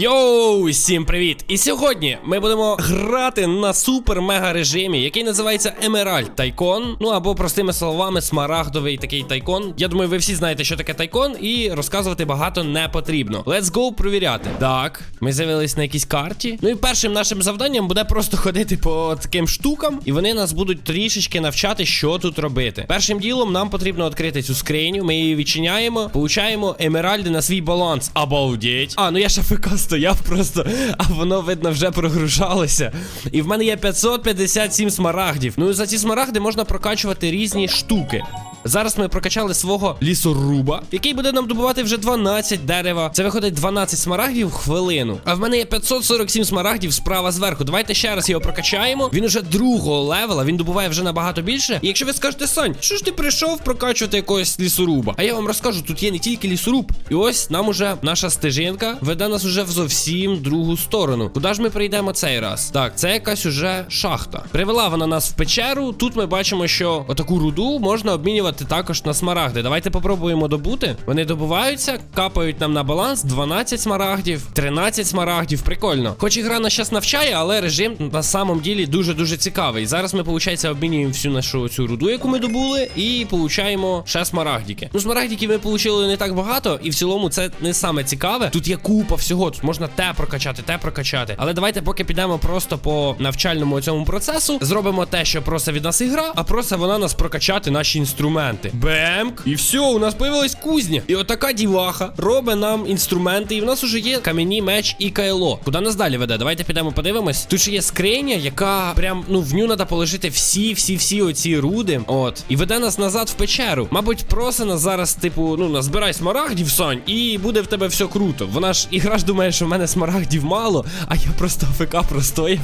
Йоу, всім привіт! І сьогодні ми будемо грати на супер-мега режимі, який називається Емеральд Тайкон. Ну або простими словами, смарагдовий такий тайкон. Я думаю, ви всі знаєте, що таке тайкон, і розказувати багато не потрібно. Let's go провіряти. Так, ми з'явились на якійсь карті. Ну і першим нашим завданням буде просто ходити по таким штукам, і вони нас будуть трішечки навчати, що тут робити. Першим ділом нам потрібно відкрити цю скриню. Ми її відчиняємо, получаємо емеральди на свій баланс. Обалдеть. А, ну я ж АФК стояв просто, а воно, видно, вже прогружалося. І в мене є 557 смарагдів. Ну і за ці смарагди можна прокачувати різні штуки. Зараз ми прокачали свого лісоруба, який буде нам добувати вже 12 дерева. Це виходить 12 смарагдів в хвилину. А в мене є 547 смарагдів справа зверху. Давайте ще раз його прокачаємо. Він уже другого левела, він добуває вже набагато більше. І якщо ви скажете, Сань, що ж ти прийшов прокачувати якогось лісоруба? А я вам розкажу, тут є не тільки лісоруб. І ось нам уже наша стежинка веде нас уже в зовсім другу сторону. Куди ж ми прийдемо цей раз? Так, це якась уже шахта. Привела вона нас в печеру. Тут ми бачимо, що отаку руду можна обмінювати також на смарагди. Давайте попробуємо добути. Вони добуваються, капають нам на баланс 12 смарагдів, 13 смарагдів. Прикольно. Хоч і гра нас щас навчає, але режим на самом ділі дуже-дуже цікавий. Зараз ми, виходить, обмінюємо всю нашу цю руду, яку ми добули, і получаємо ще смарагдики. Ну, смарагдиків ми получили не так багато, і в цілому це не саме цікаве. Тут є купа всього. Тут можна те прокачати, те прокачати. Але давайте, поки підемо просто по навчальному цьому процесу, зробимо те, що просить від нас ігра, а просить вона нас прокачати наші інструменти. Бемк! І все, у нас появилась кузня. І отака діваха робить нам інструменти. І в нас уже є кам'яні меч і кайло. Куди нас далі веде? Давайте підемо подивимось. Тут ще є скриня, яка прям, ну, в ню треба положити всі, всі, всі оці руди. От. І веде нас назад в печеру. Мабуть, просить нас зараз, типу, ну, назбирай смарагдів, Сань, і буде в тебе все круто. Вона ж ігра ж думає, що в мене смарагдів мало, а я просто АФК простояв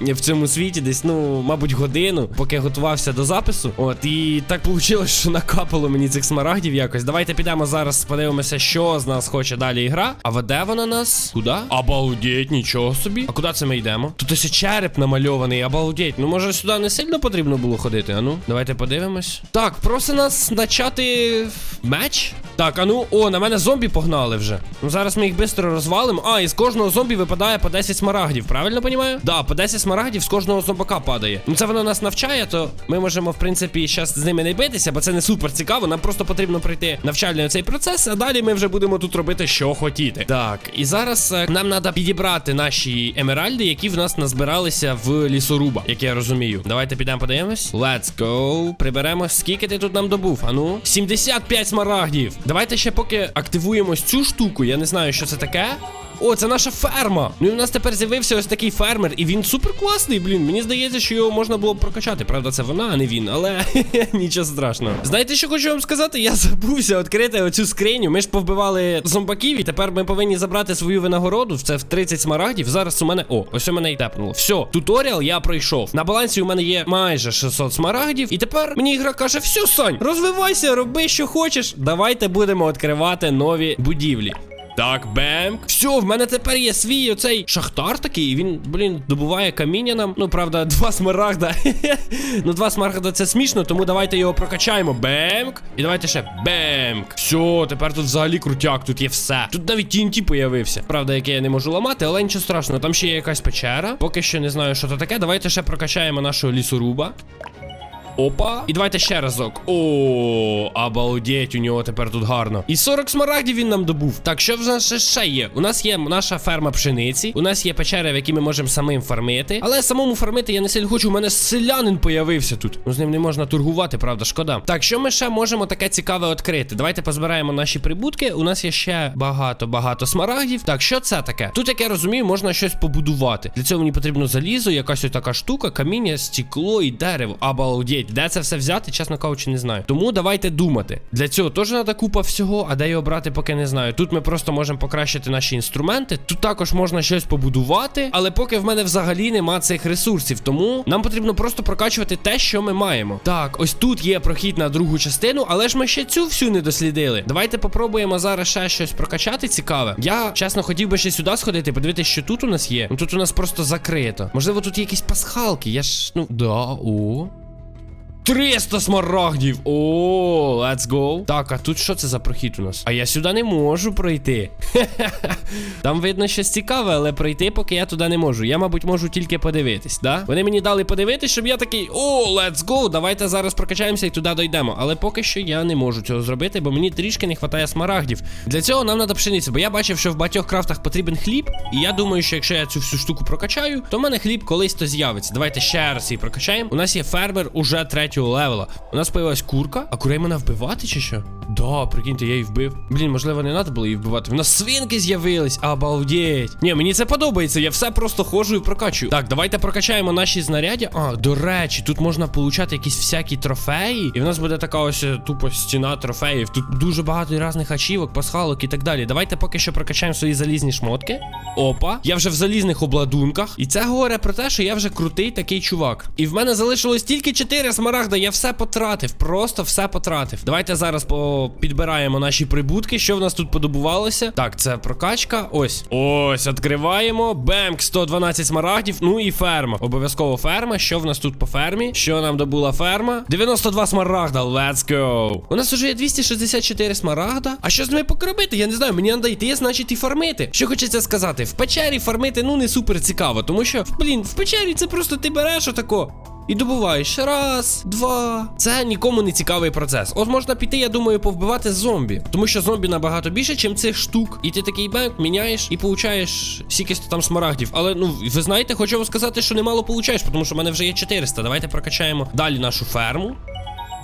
в цьому світі десь, ну, мабуть, годину, поки готувався до запису. От, і так вийшло, що накапало мені цих смарагдів якось. Давайте підемо зараз, подивимося, що з нас хоче далі ігра. А веде вона нас? Куди? Обалдеть, нічого собі. А куди це ми йдемо? Тут ось череп намальований, обалдеть. Ну, може, сюди не сильно потрібно було ходити, а ну? Давайте подивимось. Так, просить нас начати меч. Так, а ну, о, на мене зомбі погнали вже. Ну зараз ми їх швидко розвалимо. А, і з кожного зомбі випадає по 10 смарагдів, правильно понімаю? Да, по 10 смарагдів з кожного зомбака падає. Ну це воно нас навчає, то ми можемо, в принципі, зараз з ними не битися, бо це не супер цікаво. Нам просто потрібно пройти навчальний цей процес, а далі ми вже будемо тут робити, що хотіти. Так, і зараз е, нам треба підібрати наші емеральди, які в нас назбиралися в лісоруба, як я розумію. Давайте підемо подивимось. Let's go. Приберемо. Скільки ти тут нам добув? Ану? 75 смарагдів. Давайте ще поки активуємо цю штуку. Я не знаю, що це таке. О, це наша ферма. Ну і в нас тепер з'явився ось такий фермер, і він супер класний, блін. Мені здається, що його можна було прокачати. Правда, це вона, а не він, але нічого страшного. Знаєте, що хочу вам сказати? Я забувся відкрити оцю скриню. Ми ж повбивали зомбаків, і тепер ми повинні забрати свою винагороду. Це в 30 смарагдів. Зараз у мене. О, ось у мене і тепнуло. Все, туторіал я пройшов. На балансі у мене є майже 600 смарагдів. І тепер мені ігра каже: все, Сань, розвивайся, роби, що хочеш. Давайте будемо відкривати нові будівлі. Так, бемк. Все, в мене тепер є свій оцей шахтар такий. Він, блін, добуває каміння нам. Ну, правда, два смарагда. ну, два смарагда це смішно, тому давайте його прокачаємо. Бемк. І давайте ще бемк. Все, тепер тут взагалі крутяк, тут є все. Тут навіть TNT появився. Правда, яке я не можу ламати, але нічого страшного. Там ще є якась печера. Поки що не знаю, що це таке. Давайте ще прокачаємо нашого лісоруба. Опа. І давайте ще разок. О, обалдеть, у нього тепер тут гарно. І 40 смарагдів він нам добув. Так, що в нас ще, є? У нас є наша ферма пшениці. У нас є печери, в які ми можемо самим фармити. Але самому фармити я не сильно хочу. У мене селянин появився тут. Ну з ним не можна торгувати, правда, шкода. Так, що ми ще можемо таке цікаве відкрити? Давайте позбираємо наші прибутки. У нас є ще багато-багато смарагдів. Так, що це таке? Тут, як я розумію, можна щось побудувати. Для цього мені потрібно залізо, якась ось така штука, каміння, стекло і дерево. Обалдеть. Де це все взяти, чесно кажучи, не знаю. Тому давайте думати. Для цього теж треба купа всього, а де його брати, поки не знаю. Тут ми просто можемо покращити наші інструменти. Тут також можна щось побудувати, але поки в мене взагалі нема цих ресурсів. Тому нам потрібно просто прокачувати те, що ми маємо. Так, ось тут є прохід на другу частину, але ж ми ще цю всю не дослідили. Давайте попробуємо зараз ще щось прокачати цікаве. Я чесно хотів би ще сюди сходити, подивитися, що тут у нас є. Ну тут у нас просто закрито. Можливо, тут є якісь пасхалки. Я ж, ну, да, о. 300 смарагдів! О, let's go. Так, а тут що це за прохід у нас? А я сюди не можу пройти. Там видно щось цікаве, але пройти, поки я туди не можу. Я, мабуть, можу тільки подивитись, да? Вони мені дали подивитись, щоб я такий, о, let's go, давайте зараз прокачаємося і туди дойдемо. Але поки що я не можу цього зробити, бо мені трішки не вистачає смарагдів. Для цього нам треба пшениця, бо я бачив, що в багатьох крафтах потрібен хліб. І я думаю, що якщо я цю всю штуку прокачаю, то в мене хліб колись то з'явиться. Давайте ще раз її прокачаємо. У нас є фермер уже третього левела. У нас появилась курка, а курей мене вбивати чи що? Да, прикиньте, я її вбив. Блін, можливо, не треба було її вбивати. В нас свинки з'явились, обалдеть. Ні, мені це подобається. Я все просто ходжу і прокачую. Так, давайте прокачаємо наші знаряддя. А, до речі, тут можна получати якісь всякі трофеї. І в нас буде така ось е, тупо стіна трофеїв. Тут дуже багато різних ачівок, пасхалок і так далі. Давайте поки що прокачаємо свої залізні шмотки. Опа, я вже в залізних обладунках. І це говорить про те, що я вже крутий такий чувак. І в мене залишилось тільки 4 смарагда. Я все потратив, просто все потратив. Давайте зараз підбираємо наші прибутки. Що в нас тут подобувалося? Так, це прокачка. Ось. Ось, відкриваємо. Бемк, 112 смарагдів. Ну і ферма. Обов'язково ферма. Що в нас тут по фермі? Що нам добула ферма? 92 смарагда. Let's go. У нас вже є 264 смарагда. А що з ними поки робити? Я не знаю. Мені треба йти, значить, і фармити. Що хочеться сказати? В печері фармити ну не супер цікаво, тому що, блін, в печері це просто ти береш отако. І добуваєш раз, два. Це нікому не цікавий процес. От можна піти, я думаю, повбивати зомбі. Тому що зомбі набагато більше, чим цих штук. І ти такий бенк міняєш і получаєш стільки там смарагдів. Але ну ви знаєте, хочу вам сказати, що немало получаєш, тому що в мене вже є 400. Давайте прокачаємо далі нашу ферму.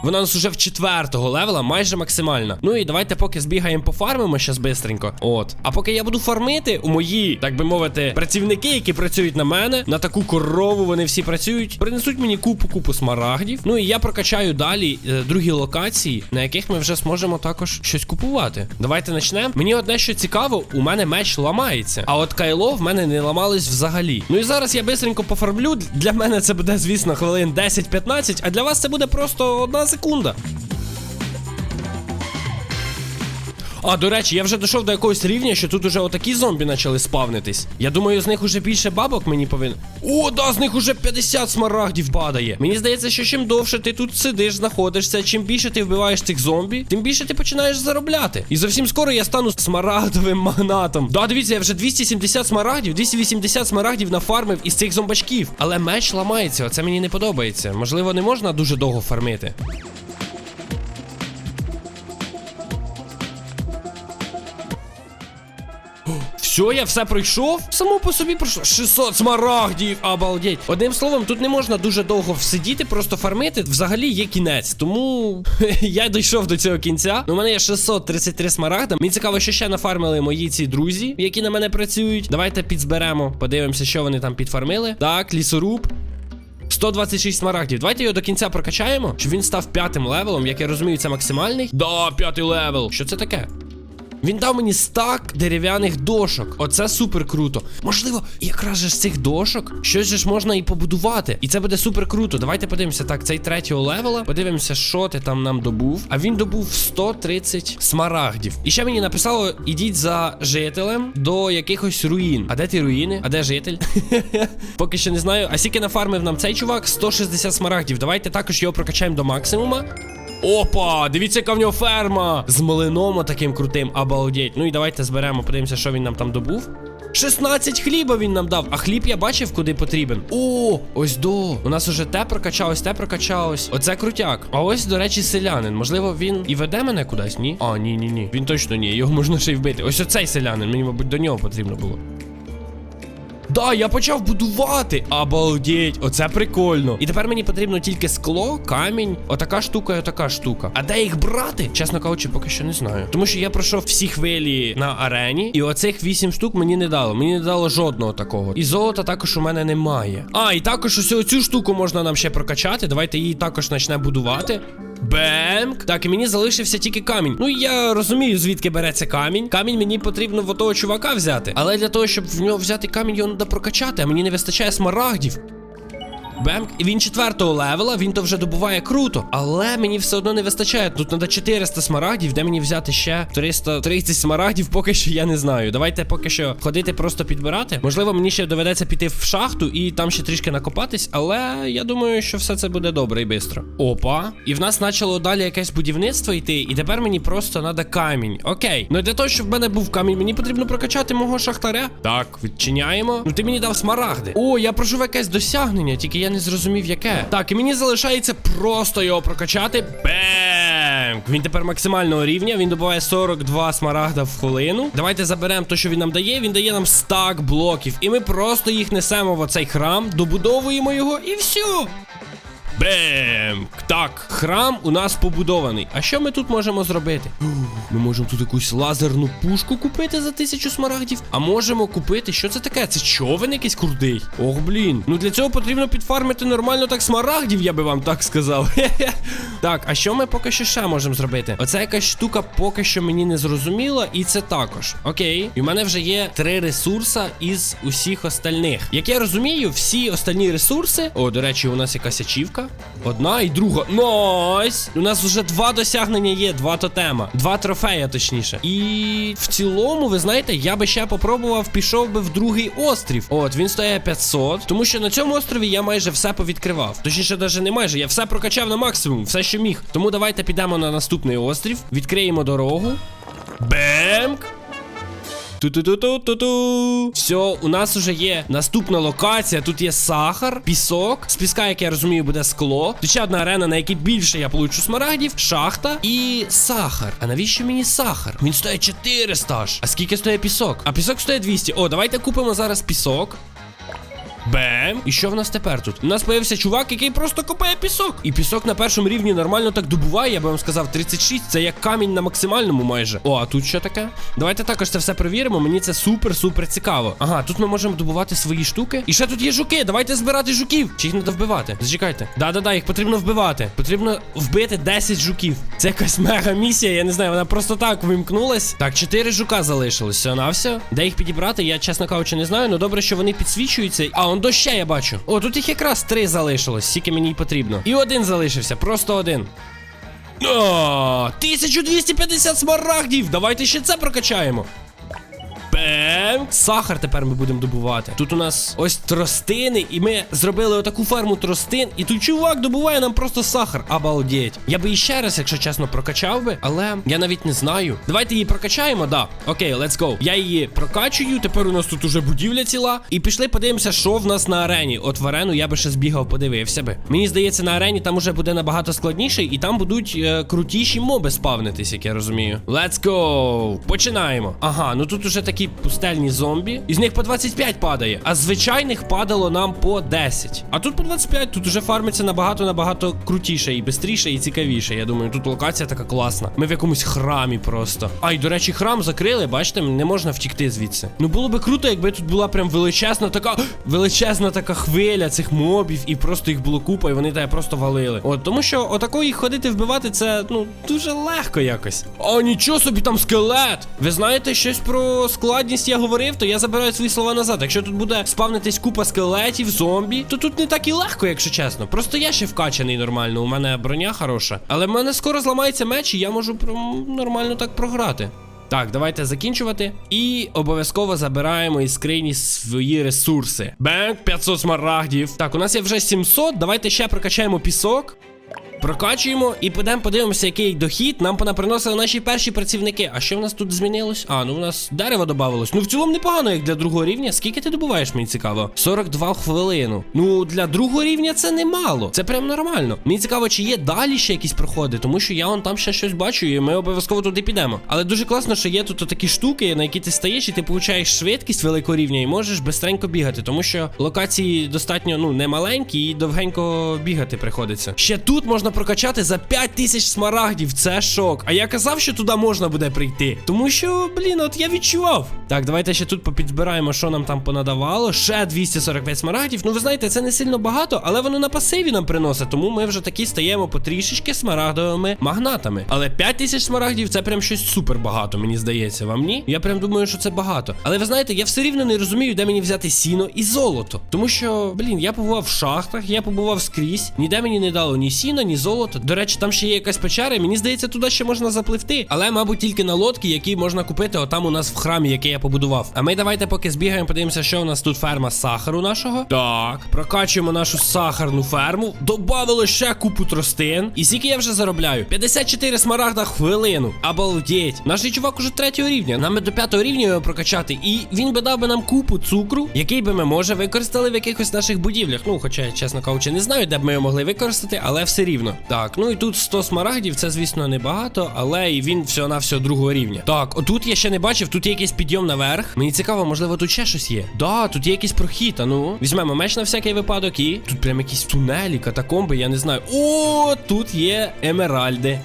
Вона у нас уже в четвертого левела, майже максимальна. Ну і давайте поки збігаємо пофармимо щас бистренько. От. А поки я буду фармити, у мої, так би мовити, працівники, які працюють на мене, на таку корову вони всі працюють, принесуть мені купу-купу смарагдів. Ну і я прокачаю далі е, другі локації, на яких ми вже зможемо також щось купувати. Давайте почнемо. Мені одне, що цікаво, у мене меч ламається. А от кайло в мене не ламалось взагалі. Ну і зараз я бистренько пофармлю. Для мене це буде, звісно, хвилин 10-15, а для вас це буде просто одна segunda. А, до речі, я вже дійшов до якогось рівня, що тут уже отакі зомбі почали спавнитись. Я думаю, з них уже більше бабок мені повинен. О, да, з них уже 50 смарагдів падає. Мені здається, що чим довше ти тут сидиш, знаходишся, чим більше ти вбиваєш цих зомбі, тим більше ти починаєш заробляти. І зовсім скоро я стану смарагдовим магнатом. Да, дивіться, я вже 270 смарагдів, 280 смарагдів нафармив із цих зомбачків. Але меч ламається, оце мені не подобається. Можливо, не можна дуже довго фармити. Все, я все пройшов. Само по собі пройшов. 600 смарагдів, обалдеть. Одним словом, тут не можна дуже довго всидіти, просто фармити. Взагалі є кінець. Тому я дійшов до цього кінця. У мене є 633 смарагда. Мені цікаво, що ще нафармили мої ці друзі, які на мене працюють. Давайте підзберемо, подивимося, що вони там підфармили. Так, лісоруб. 126 смарагдів. Давайте його до кінця прокачаємо, щоб він став п'ятим левелом. Як я розумію, це максимальний. Да, п'ятий левел. Що це таке? Він дав мені стак дерев'яних дошок. Оце супер круто. Можливо, якраз з цих дошок щось ж можна і побудувати. І це буде супер круто. Давайте подивимося. Так, цей третього левела. Подивимося, що ти там нам добув. А він добув 130 смарагдів. І ще мені написало: ідіть за жителем до якихось руїн. А де ті руїни? А де житель? Поки що не знаю. А скільки нафармив нам цей чувак? 160 смарагдів. Давайте також його прокачаємо до максимума. Опа, дивіться, яка в нього ферма з млином таким крутим, обалдеть. Ну і давайте зберемо, подивимося, що він нам там добув. 16 хліба він нам дав, а хліб я бачив, куди потрібен. О, ось до. У нас уже те прокачалось, те прокачалось. Оце крутяк. А ось, до речі, селянин. Можливо, він і веде мене кудись, ні? А, ні, ні, ні. Він точно ні. Його можна ще й вбити. Ось оцей селянин. Мені, мабуть, до нього потрібно було. Да, я почав будувати. Обалдеть, оце прикольно. І тепер мені потрібно тільки скло, камінь, отака штука і отака штука. А де їх брати? Чесно кажучи, поки що не знаю. Тому що я пройшов всі хвилі на арені, і оцих вісім штук мені не дало. Мені не дало жодного такого. І золота також у мене немає. А, і також ось цю штуку можна нам ще прокачати. Давайте її також почнемо будувати. Бемк. Так, і мені залишився тільки камінь. Ну я розумію, звідки береться камінь. Камінь мені потрібно в того чувака взяти. Але для того, щоб в нього взяти камінь, його треба прокачати, а мені не вистачає смарагдів. Бемк. І він четвертого левела, він то вже добуває круто. Але мені все одно не вистачає. Тут треба 400 смарагдів, де мені взяти ще 330 смарагдів, поки що я не знаю. Давайте поки що ходити просто підбирати. Можливо, мені ще доведеться піти в шахту і там ще трішки накопатись, але я думаю, що все це буде добре і швидко. Опа. І в нас почало далі якесь будівництво йти, і тепер мені просто треба камінь. Окей. Ну для того, щоб в мене був камінь, мені потрібно прокачати мого шахтаря. Так, відчиняємо. Ну ти мені дав смарагди. О, я прожив якесь досягнення, тільки я не зрозумів яке. Так, і мені залишається просто його прокачати. Бем! Він тепер максимального рівня. Він добуває 42 смарагда в хвилину. Давайте заберемо те, що він нам дає. Він дає нам стак блоків. І ми просто їх несемо в оцей храм, добудовуємо його і все. Бем! Так, храм у нас побудований. А що ми тут можемо зробити? Ми можемо тут якусь лазерну пушку купити за тисячу смарагдів. А можемо купити. Що це таке? Це човен якийсь крутий. Ох, блін. Ну для цього потрібно підфармити нормально так смарагдів, я би вам так сказав. Так, а що ми поки що ще можемо зробити? Оця якась штука поки що мені не зрозуміла, і це також. Окей. І в мене вже є три ресурса із усіх остальних. Як я розумію, всі остальні ресурси. О, до речі, у нас якась ачівка. Одна і друга. Найс! У нас вже два досягнення є, два тотема. Два трофея, точніше. І в цілому, ви знаєте, я би ще попробував, пішов би в другий острів. От, він стоїть 500. Тому що на цьому острові я майже все повідкривав. Точніше, навіть не майже, я все прокачав на максимум, все, що міг. Тому давайте підемо на наступний острів, відкриємо дорогу. Бемк! Ту-ту-ту-ту-ту-ту. Все, у нас вже є наступна локація. Тут є сахар, пісок. З піска, як я розумію, буде скло. Тут ще одна арена, на якій більше я получу смарагдів, шахта і сахар. А навіщо мені сахар? Він стоїть 400 аж. А скільки стоїть пісок? А пісок стоїть 200. О, давайте купимо зараз пісок. Бем. І що в нас тепер тут? У нас появився чувак, який просто копає пісок. І пісок на першому рівні нормально так добуває, я би вам сказав, 36. Це як камінь на максимальному майже. О, а тут що таке? Давайте також це все перевіримо. Мені це супер-супер цікаво. Ага, тут ми можемо добувати свої штуки. І ще тут є жуки. Давайте збирати жуків. Чи їх треба вбивати? Зачекайте. Да-да-да, їх потрібно вбивати. Потрібно вбити 10 жуків. Це якась мега місія, я не знаю, вона просто так вимкнулась. Так, 4 жука залишилось. Все на все. Де їх підібрати, я чесно кажучи, не знаю. Ну добре, що вони підсвічуються. А, он до ще я бачу. О, тут їх якраз три залишилось, скільки мені потрібно. І один залишився, просто один. О, 1250 смарагдів! Давайте ще це прокачаємо. Бем! Сахар тепер ми будемо добувати. Тут у нас ось тростини, і ми зробили отаку ферму тростин, і тут чувак добуває нам просто сахар. Обалдеть. Я би іще раз, якщо чесно, прокачав би, але я навіть не знаю. Давайте її прокачаємо, да. Окей, let's go. Я її прокачую. Тепер у нас тут уже будівля ціла. І пішли подивимося, що в нас на арені. От в арену я би ще збігав, подивився би. Мені здається, на арені там уже буде набагато складніше, і там будуть е, крутіші моби спавнитись, як я розумію. Let's go! Починаємо. Ага, ну тут уже такі пустельні зомбі. Із них по 25 падає, а звичайних падало нам по 10. А тут по 25, тут уже фармиться набагато-набагато крутіше і швидше, і цікавіше. Я думаю, тут локація така класна. Ми в якомусь храмі просто. А, і до речі, храм закрили, бачите, не можна втікти звідси. Ну було би круто, якби тут була прям величезна така величезна така хвиля цих мобів, і просто їх було купа, і вони тебе просто валили. От тому що отако їх ходити вбивати, це ну дуже легко якось. О, нічого собі там скелет! Ви знаєте щось про складність я говорив, то я забираю свої слова назад. Якщо тут буде спавнитись купа скелетів, зомбі, то тут не так і легко, якщо чесно. Просто я ще вкачаний нормально. У мене броня хороша. Але в мене скоро зламається меч, і я можу нормально так програти. Так, давайте закінчувати. І обов'язково забираємо із скрині свої ресурси. Бенк, 500 смарагдів. Так, у нас є вже 700. Давайте ще прокачаємо пісок. Прокачуємо і підемо подивимося, який дохід нам понаприносили наші перші працівники. А що в нас тут змінилось? А, ну у нас дерево додавалось. Ну в цілому непогано, як для другого рівня. Скільки ти добуваєш, мені цікаво? 42 хвилину. Ну, для другого рівня це немало. Це прям нормально. Мені цікаво, чи є далі ще якісь проходи, тому що я вон там ще щось бачу, і ми обов'язково туди підемо. Але дуже класно, що є тут такі штуки, на які ти стаєш, і ти получаєш швидкість великого рівня і можеш бистренько бігати, тому що локації достатньо ну не маленькі і довгенько бігати приходиться. Ще тут можна можна прокачати за 5 тисяч смарагдів. Це шок. А я казав, що туди можна буде прийти. Тому що, блін, от я відчував. Так, давайте ще тут попідбираємо, що нам там понадавало. Ще 245 смарагдів. Ну, ви знаєте, це не сильно багато, але воно на пасиві нам приносить. Тому ми вже такі стаємо потрішечки смарагдовими магнатами. Але 5 тисяч смарагдів це прям щось супер багато, мені здається. Вам ні? Я прям думаю, що це багато. Але ви знаєте, я все рівно не розумію, де мені взяти сіно і золото. Тому що, блін, я побував в шахтах, я побував скрізь. Ніде мені не дало ні сіна, ні золота. До речі, там ще є якась печера. Мені здається, туди ще можна запливти. Але, мабуть, тільки на лодки, які можна купити отам у нас в храмі, який я побудував. А ми давайте поки збігаємо, подивимося, що у нас тут ферма сахару нашого. Так, прокачуємо нашу сахарну ферму. Добавило ще купу тростин. І скільки я вже заробляю? 54 смарагда хвилину. Обалдеть. Наш чувак уже третього рівня. Нам би до п'ятого рівня його прокачати. І він би дав би нам купу цукру, який би ми може використали в якихось наших будівлях. Ну, хоча, я, чесно кажучи, не знаю, де б ми його могли використати, але все рівно. Так, ну і тут 100 смарагдів, це, звісно, небагато, але і він всього на всього другого рівня. Так, отут я ще не бачив, тут є якийсь підйом наверх. Мені цікаво, можливо, тут ще щось є. Да, тут є якийсь прохід, а ну. Візьмемо меч на всякий випадок і. Тут прям якісь тунелі, катакомби, я не знаю. О, тут є емеральди.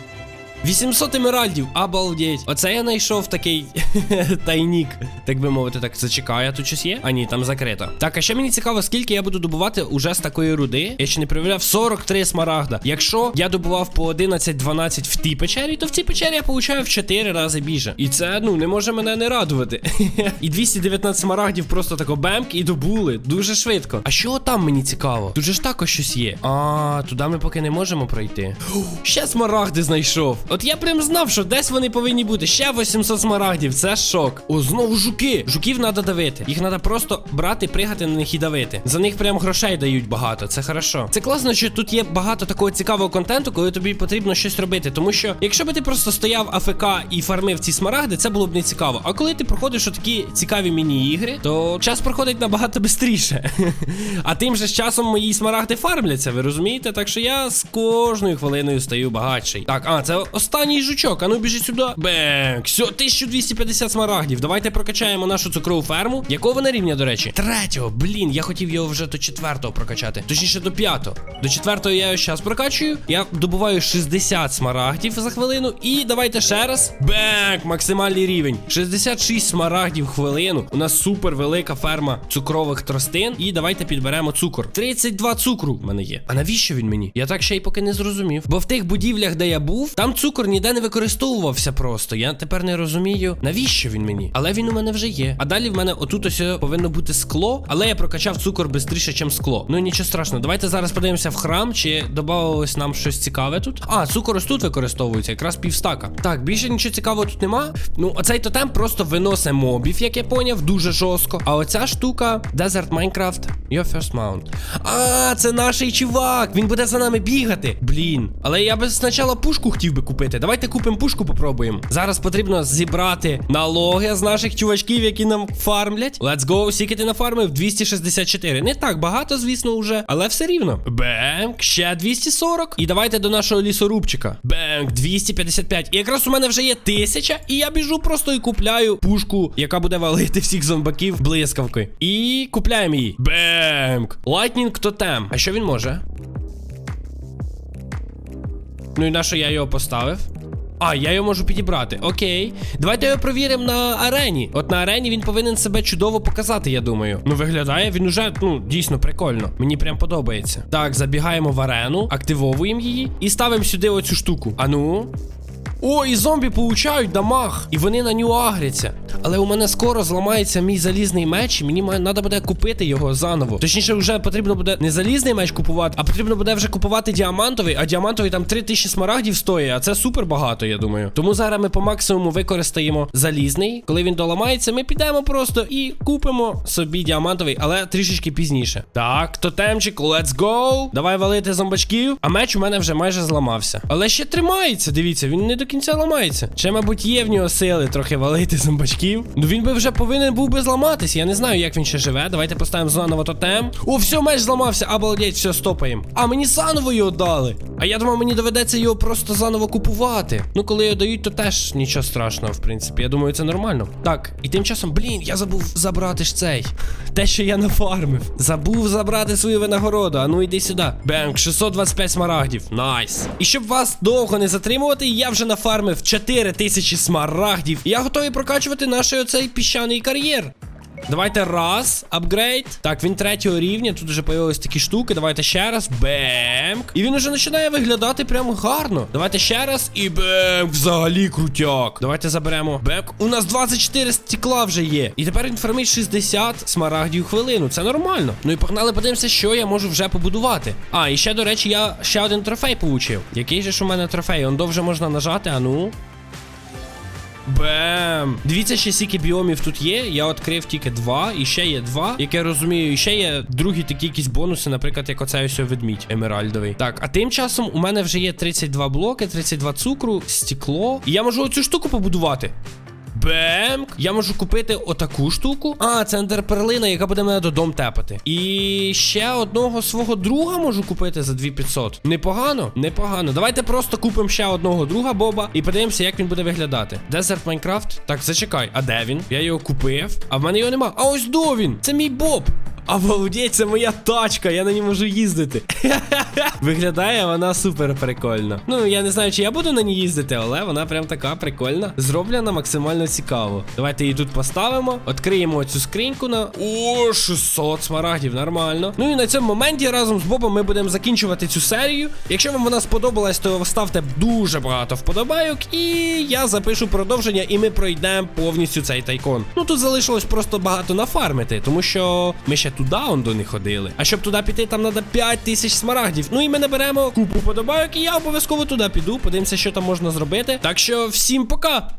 800 емеральдів, обалдеть. Оце я знайшов такий тайнік. Так би мовити, так зачекаю, а тут щось є? А ні, там закрито. Так, а ще мені цікаво, скільки я буду добувати уже з такої руди. Я ще не перевіряв 43 смарагда. Якщо я добував по 11-12 в тій печері, то в цій печері я получаю в 4 рази більше. І це, ну, не може мене не радувати. і 219 смарагдів просто тако бемк і добули. Дуже швидко. А що там мені цікаво? Тут же ж також щось є. А, туди ми поки не можемо пройти. Ще смарагди знайшов. От я прям знав, що десь вони повинні бути. Ще 800 смарагдів. Це шок. О, знову жуки. Жуків треба давити. Їх треба просто брати, пригати на них і давити. За них прям грошей дають багато. Це хорошо. Це класно, що тут є багато такого цікавого контенту, коли тобі потрібно щось робити. Тому що, якщо би ти просто стояв АФК і фармив ці смарагди, це було б не цікаво. А коли ти проходиш такі цікаві міні-ігри, то час проходить набагато швидше. а тим же з часом мої смарагди фармляться, ви розумієте? Так що я з кожною хвилиною стаю багатший. Так, а, це останній жучок. А ну біжи сюди. Бенк. Все, 1250 смарагдів. Давайте прокачаємо нашу цукрову ферму. Якого вона рівня, до речі? Третього. Блін, я хотів його вже до четвертого прокачати. Точніше, до п'ятого. До четвертого я його зараз прокачую. Я добуваю 60 смарагдів за хвилину. І давайте ще раз. Бенк, максимальний рівень. 66 смарагдів хвилину. У нас супер велика ферма цукрових тростин. І давайте підберемо цукор. 32 цукру в мене є. А навіщо він мені? Я так ще й поки не зрозумів. Бо в тих будівлях, де я був, там цукор ніде не використовувався просто. Я тепер не розумію, навіщо він мені. Але він у мене вже є. А далі в мене отут ось повинно бути скло, але я прокачав цукор швидше, ніж скло. Ну нічого страшного. Давайте зараз подивимося в храм, чи додавалось нам щось цікаве тут. А, цукор ось тут використовується, якраз півстака. Так, більше нічого цікавого тут нема. Ну, оцей тотем просто виносить мобів, як я поняв, дуже жорстко. А оця штука Desert Minecraft Your First Mount. А, це наш чувак. Він буде за нами бігати. Блін. Але я би спочатку пушку хотів би купити. Давайте купимо пушку, попробуємо. Зараз потрібно зібрати налоги з наших чувачків, які нам фармлять. Let's go. Скільки ти нафармив? 264. Не так багато, звісно, вже, але все рівно. Бенк, ще 240. І давайте до нашого лісорубчика. Бенк, 255. І якраз у мене вже є 1000, і я біжу просто і купляю пушку, яка буде валити всіх зомбаків блискавкою. І купляємо її. Бенк. Lightning тотем. А що він може? Ну і на що я його поставив? А, я його можу підібрати. Окей. Давайте його провіримо на арені. От на арені він повинен себе чудово показати, я думаю. Ну, виглядає він уже, ну, дійсно прикольно. Мені прям подобається. Так, забігаємо в арену, активовуємо її і ставимо сюди оцю штуку. А ну. О, і зомбі получають дамаг, і вони на нього агряться. Але у мене скоро зламається мій залізний меч, і мені треба буде купити його заново. Точніше, вже потрібно буде не залізний меч купувати, а потрібно буде вже купувати діамантовий, а діамантовий там 3000 смарагдів стоїть, а це супер багато, я думаю. Тому зараз ми по максимуму використаємо залізний. Коли він доламається, ми підемо просто і купимо собі діамантовий, але трішечки пізніше. Так, тотемчик, let's go. Давай валити зомбачків. А меч у мене вже майже зламався. Але ще тримається, дивіться, він не до кінця ламається. Ще, мабуть, є в нього сили трохи валити зомбачків. Ну він би вже повинен був би зламатись. Я не знаю, як він ще живе. Давайте поставимо заново тотем. О, все, меч зламався, обалдеть, все, стопаємо. А мені заново його дали. А я думав, мені доведеться його просто заново купувати. Ну, коли його дають, то теж нічого страшного, в принципі. Я думаю, це нормально. Так, і тим часом, блін, я забув забрати ж цей. Те, що я нафармив. Забув забрати свою винагороду. А ну йди сюди. Бенк, 625 смарагдів. Найс. І щоб вас довго не затримувати, я вже нафармив 4000 смарагдів. Я готовий прокачувати наш оцей піщаний кар'єр. Давайте раз, апгрейд. Так, він третього рівня. Тут вже появились такі штуки. Давайте ще раз. Бемк. І він уже починає виглядати прямо гарно. Давайте ще раз. І бемк. Взагалі крутяк. Давайте заберемо. Бемк. У нас 24 стекла вже є. І тепер він фармить 60 смарагдів хвилину. Це нормально. Ну і погнали, подивимося, що я можу вже побудувати. А, і ще, до речі, я ще один трофей получив. Який же ж у мене трофей? Он довже можна нажати, а ну. Бем! Дивіться, ще скільки біомів тут є. Я відкрив тільки два, і ще є два. Як я розумію, і ще є другі такі якісь бонуси, наприклад, як оцей ось ведмідь емеральдовий. Так, а тим часом у мене вже є 32 блоки, 32 цукру, стекло. І я можу оцю штуку побудувати. Бемк! Я можу купити отаку штуку. А, це ендерперлина, яка буде мене додому тепати. І ще одного свого друга можу купити за 2500. Непогано, непогано. Давайте просто купимо ще одного друга Боба і подивимося, як він буде виглядати. Дезерт Майнкрафт. Так, зачекай, а де він? Я його купив, а в мене його нема. А ось до він! Це мій Боб. Обалдеть, це моя тачка, я на ній можу їздити. Виглядає вона супер прикольно. Ну, я не знаю, чи я буду на ній їздити, але вона прям така прикольна. Зроблена максимально цікаво. Давайте її тут поставимо. Відкриємо цю скриньку на. О, 600 смарагдів, нормально. Ну і на цьому моменті разом з Бобом ми будемо закінчувати цю серію. Якщо вам вона сподобалась, то ставте дуже багато вподобайок, і я запишу продовження, і ми пройдемо повністю цей тайкон. Ну тут залишилось просто багато нафармити, тому що ми ще туди он до них ходили. А щоб туди піти, там треба 5 тисяч смарагдів. Ну і ми наберемо купу подобайок, і я обов'язково туди піду. Подивимося, що там можна зробити. Так що всім пока!